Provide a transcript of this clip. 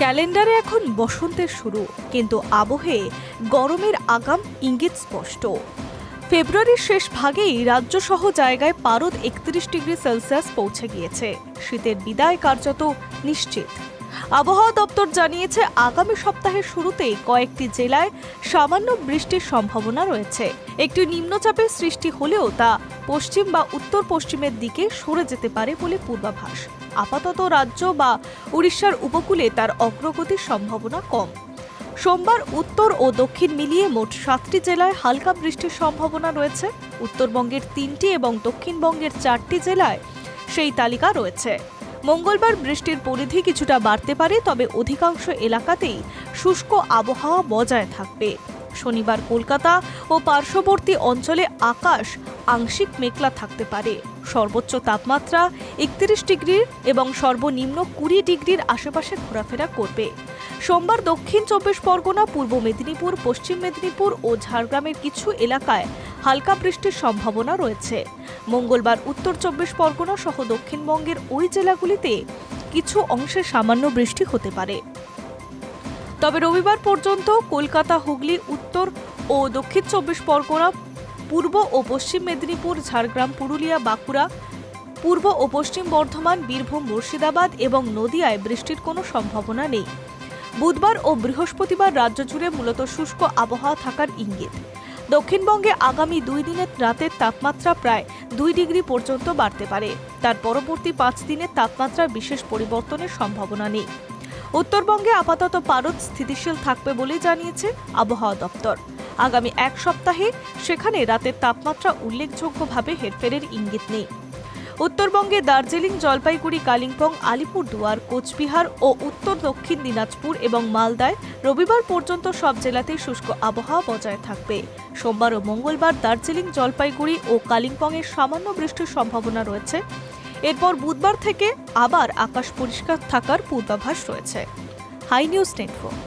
ক্যালেন্ডারে এখন বসন্তের শুরু, কিন্তু আবহে গরমের আগাম ইঙ্গিত স্পষ্ট। ফেব্রুয়ারির শেষ ভাগেই রাজ্যসহ জায়গায় পারদ একত্রিশ ডিগ্রি সেলসিয়াস পৌঁছে গিয়েছে। শীতের বিদায় কার্যত নিশ্চিত। আবহাওয়া দপ্তর জানিয়েছে, আগামী সপ্তাহের শুরুতেই কয়েকটি জেলায় সামান্য বৃষ্টির সম্ভাবনা রয়েছে। একটি নিম্নচাপের সৃষ্টি হলেও তা পশ্চিম বা উত্তর পশ্চিমের দিকে সরে যেতে পারে বলে পূর্বাভাস। আপাতত রাজ্য বা উড়িষ্যার উপকূলে তার অগ্রগতির সম্ভাবনা কম। সোমবার উত্তর ও দক্ষিণ মিলিয়ে মোট সাতটি জেলায় হালকা বৃষ্টির সম্ভাবনা রয়েছে। উত্তরবঙ্গের তিনটি এবং দক্ষিণবঙ্গের চারটি জেলায় সেই তালিকা রয়েছে। মঙ্গলবার বৃষ্টির পরিধি কিছুটা বাড়তে পারে, তবে অধিকাংশ এলাকাতেই শুষ্ক আবহাওয়া বজায় থাকবে। শনিবার কলকাতা ও পার্শ্ববর্তী অঞ্চলে আকাশ আংশিক মেঘলা থাকতে পারে। সর্বোচ্চ তাপমাত্রা একত্রিশ ডিগ্রির এবং সর্বনিম্ন কুড়ি ডিগ্রির আশেপাশে ঘোরাফেরা করবে। সোমবার দক্ষিণ চব্বিশ পরগনা, পূর্ব মেদিনীপুর, পশ্চিম মেদিনীপুর ও ঝাড়গ্রামের কিছু এলাকায় হালকা বৃষ্টির সম্ভাবনা রয়েছে। মঙ্গলবার উত্তর চব্বিশ পরগনা সহ দক্ষিণবঙ্গের ওই জেলাগুলিতে কিছু অংশে সামান্য বৃষ্টি হতে পারে। তবে রবিবার পর্যন্ত কলকাতা, হুগলি, উত্তর ও দক্ষিণ চব্বিশ পরগনা পূর্ব ও পশ্চিম মেদিনীপুর, ঝাড়গ্রাম, পুরুলিয়া, বাঁকুড়া, পূর্ব ও পশ্চিম বর্ধমান, বীরভূম, মুর্শিদাবাদ এবং নদিয়ায় বৃষ্টির কোনো সম্ভাবনা নেই। বুধবার ও বৃহস্পতিবার রাজ্য জুড়ে মূলত শুষ্ক আবহাওয়া থাকার ইঙ্গিত। দক্ষিণবঙ্গে আগামী দুই দিনের রাতের তাপমাত্রা প্রায় দুই ডিগ্রি পর্যন্ত বাড়তে পারে। তার পরবর্তী পাঁচ দিনের তাপমাত্রার বিশেষ পরিবর্তনের সম্ভাবনা নেই। উত্তরবঙ্গে আপাতত পারদ স্থিতিশীল থাকবে বলে জানিয়েছে আবহাওয়া দপ্তর। আগামী এক সপ্তাহে সেখানে রাতের তাপমাত্রা উল্লেখযোগ্যভাবে হেরফেরের ইঙ্গিত নেই। উত্তরবঙ্গে দার্জিলিং, জলপাইগুড়ি, কালিম্পং, আলিপুরদুয়ার, কোচবিহার ও উত্তর দক্ষিণ দিনাজপুর এবং মালদায় রবিবার পর্যন্ত সব জেলাতেই শুষ্ক আবহাওয়া বজায় থাকবে। সোমবার ও মঙ্গলবার দার্জিলিং, জলপাইগুড়ি ও কালিম্পংয়ের সামান্য বৃষ্টির সম্ভাবনা রয়েছে। এরপর বুধবার থেকে আবার আকাশ পরিষ্কার থাকার পূর্বাভাস রয়েছে। High news network